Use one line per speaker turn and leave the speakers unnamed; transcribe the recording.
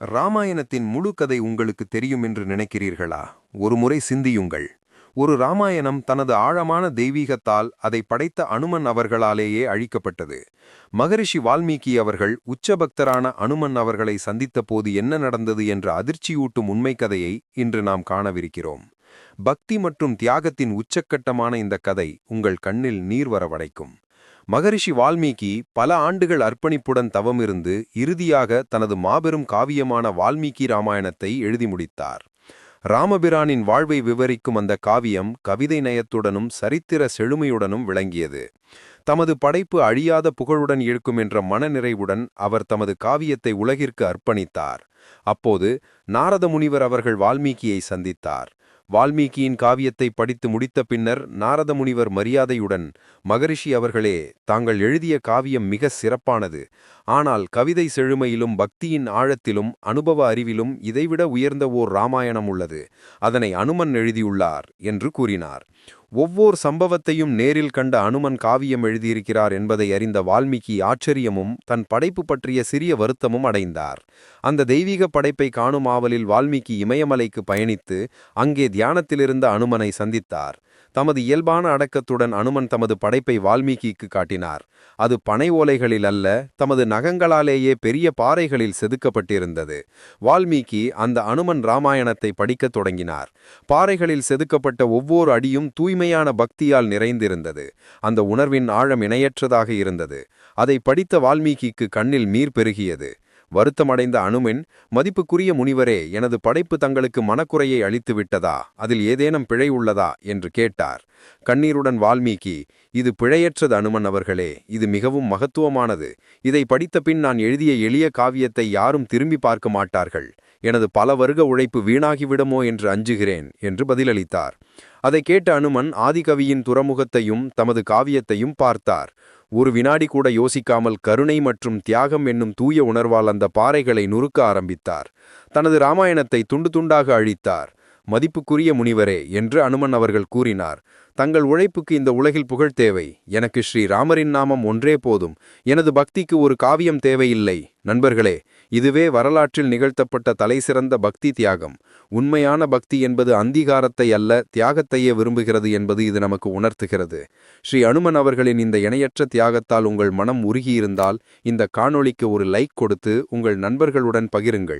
ராமாயணத்தின் முழு கதை உங்களுக்கு தெரியும் என்று நினைக்கிறீர்களா? ஒருமுறை சிந்தியுங்கள். ஒரு ராமாயணம் தனது ஆழமான தெய்வீகத்தால் அதை படைத்த அனுமன் அவர்களாலேயே அழிக்கப்பட்டது. மகரிஷி வால்மீகி அவர்கள் உச்சபக்தரான அனுமன் அவர்களை சந்தித்த போது என்ன நடந்தது என்ற அதிர்ச்சியூட்டும் உண்மை கதையை இன்று நாம் காணவிருக்கிறோம். பக்தி மற்றும் தியாகத்தின் உச்சக்கட்டமான இந்த கதை உங்கள் கண்ணில் நீர் வரவடைக்கும் மகரிஷி வால்மீகி பல ஆண்டுகள் அர்ப்பணிப்புடன் தவமிருந்து இறுதியாக தனது மாபெரும் காவியமான வால்மீகி ராமாயணத்தை எழுதி முடித்தார். ராமபிரானின் வாழ்வை விவரிக்கும் அந்த காவியம் கவிதை நயத்துடனும் சரித்திர செழுமையுடனும் விளங்கியது. தமது படைப்பு அழியாத புகழுடன் இருக்கும் என்ற மனநிறைவுடன் அவர் தமது காவியத்தை உலகிற்கு அர்ப்பணித்தார். அப்போது நாரத முனிவர் அவர்கள் வால்மீகியை சந்தித்தார். வால்மீகியின் காவியத்தை படித்து முடித்த பின்னர் நாரத முனிவர் மரியாதையுடன் மகரிஷி அவர்களே தாங்கள் எழுதிய காவியம் மிக சிறப்பானது. ஆனால் கவிதை செழுமையிலும் பக்தியின் ஆழத்திலும் அனுபவ அறிவிலும் இதைவிட உயர்ந்த ஓர் ராமாயணம் உள்ளது. அதனை அனுமன் எழுதியுள்ளார் என்று கூறினார். ஒவ்வொரு சம்பவத்தையும் நேரில் கண்ட அனுமன் காவியம் எழுதியிருக்கிறார் என்பதை அறிந்த வால்மீகி ஆச்சரியமும் தன் படைப்பு பற்றிய சிறிய வருத்தமும் அடைந்தார். அந்த தெய்வீக படைப்பை காணும் ஆவலில் வால்மீகி இமயமலைக்கு பயணித்து அங்கே தியானத்திலிருந்த அனுமனை சந்தித்தார். தமது இயல்பான அடக்கத்துடன் அனுமன் தமது படைப்பை வால்மீகிக்கு காட்டினார். அது பனை ஓலைகளில் அல்ல தமது நகங்களாலேயே பெரிய பாறைகளில் செதுக்கப்பட்டிருந்தது. வால்மீகி அந்த அனுமன் ராமாயணத்தை படிக்கத் தொடங்கினார். பாறைகளில் செதுக்கப்பட்ட ஒவ்வொரு அடியும் தூய்மையான பக்தியால் நிறைந்திருந்தது. அந்த உணர்வின் ஆழம் இணையற்றதாக இருந்தது. அதை படித்த வால்மீகிக்கு கண்ணில் மீர் பெருகியது. வருத்தமடைந்த அனுமின் மதிப்புக்குரிய முனிவரே எனது படைப்பு தங்களுக்கு மனக்குறையை அளித்து விட்டதா அதில் ஏதேனும் பிழை உள்ளதா? என்று கேட்டார். கண்ணீருடன் வால்மீகி இது பிழையற்றது அனுமன் அவர்களே இது மிகவும் மகத்துவமானது. இதை படித்த பின் நான் எழுதிய எளிய காவியத்தை யாரும் திரும்பி பார்க்க மாட்டார்கள். எனது பல வருக உழைப்பு வீணாகிவிடுமோ என்று அஞ்சுகிறேன் என்று பதிலளித்தார். அதை கேட்ட அனுமன் ஆதிகவியின் துறமுகத்தையும் தமது காவியத்தையும் பார்த்தார். ஒரு வினாடி கூட யோசிக்காமல் கருணை மற்றும் தியாகம் என்னும் தூய உணர்வால் அந்த பாறைகளை நுறுக்க ஆரம்பித்தார். தனது ராமாயணத்தை துண்டு துண்டாக அழித்தார். மதிப்புக்குரிய முனிவரே என்று அனுமன் அவர்கள் கூறினார். தங்கள் உழைப்புக்கு இந்த உலகில் புகழ் தேவை. எனக்கு ஸ்ரீ ராமரின் நாமம் ஒன்றே போதும். எனது பக்திக்கு ஒரு காவியம் தேவையில்லை. நண்பர்களே இதுவே வரலாற்றில் நிகழ்த்தப்பட்ட தலைசிறந்த பக்தி தியாகம். உண்மையான பக்தி என்பது அங்கீகாரத்தை அல்ல தியாகத்தையே விரும்புகிறது என்பது இது நமக்கு உணர்த்துகிறது. ஸ்ரீ அனுமன் அவர்களின் இந்த இணையற்ற தியாகத்தால் உங்கள் மனம் உருகியிருந்தால் இந்த காணொளிக்கு ஒரு லைக் கொடுத்து உங்கள் நண்பர்களுடன் பகிருங்கள்.